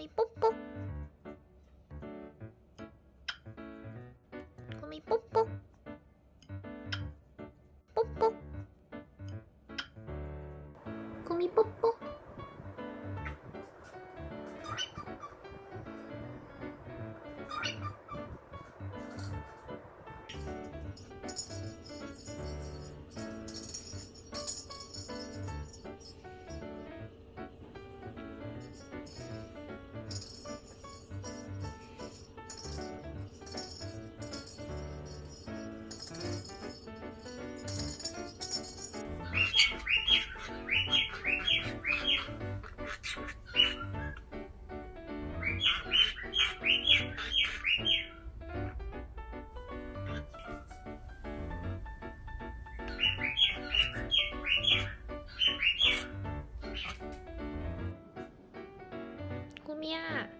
구미 뽀뽀. 구미 뽀뽀. 뽀뽀. 구미 뽀뽀 喵。